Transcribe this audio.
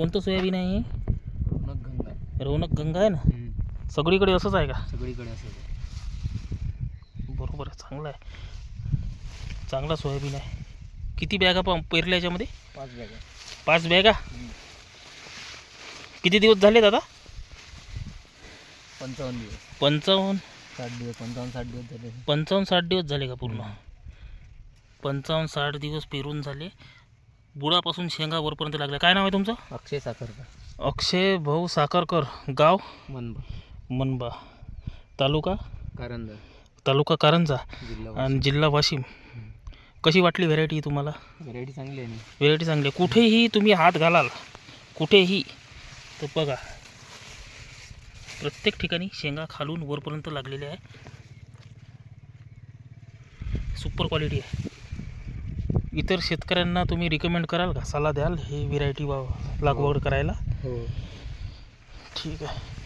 कोणतं सोयाबीन आहे? रौनक गंगा रौनक गंगा आहे ना? सगळीकडे असंच आहे का? सगळीकडे असं आहे. बरोबर आहे चांगलं आहे. चांगला सोयाबीन आहे. किती बॅगा प पेरल्या याच्यामध्ये? पाच बॅगा. पाच बॅगा? किती दिवस झाले दादा? पंचावन्न दिवस. पंचावन्न? साठ दिवस पंचावन्न साठ दिवस झाले. पंचावन्न साठ दिवस झाले का पूर्ण? पंचावन्न साठ दिवस पेरून झाले. बुडापासून शेंगा वरपर्यंत लागल्या. काय नाव आहे तुमचं? अक्षय साखरकर. अक्षय भाऊ साखरकर. गाव? मनबा. मनबा. तालुका? कारंजा. तालुका कारंजा. जिल्हा आणि जिल्हा वाशिम. कशी वाटली व्हेरायटी तुम्हाला? व्हरायटी चांगली आहे ना. व्हेरायटी चांगली आहे. कुठेही तुम्ही हात घालाल कुठेही तर बघा. प्रत्येक ठिकाणी शेंगा खालून वरपर्यंत लागलेल्या आहे. सुपर क्वालिटी आहे. इतर शेतकऱ्यांना तुम्ही रिकमेंड कराल का? सल्ला द्याल? ही व्हेरायटी वा लागवड करायला? हो. ठीक आहे.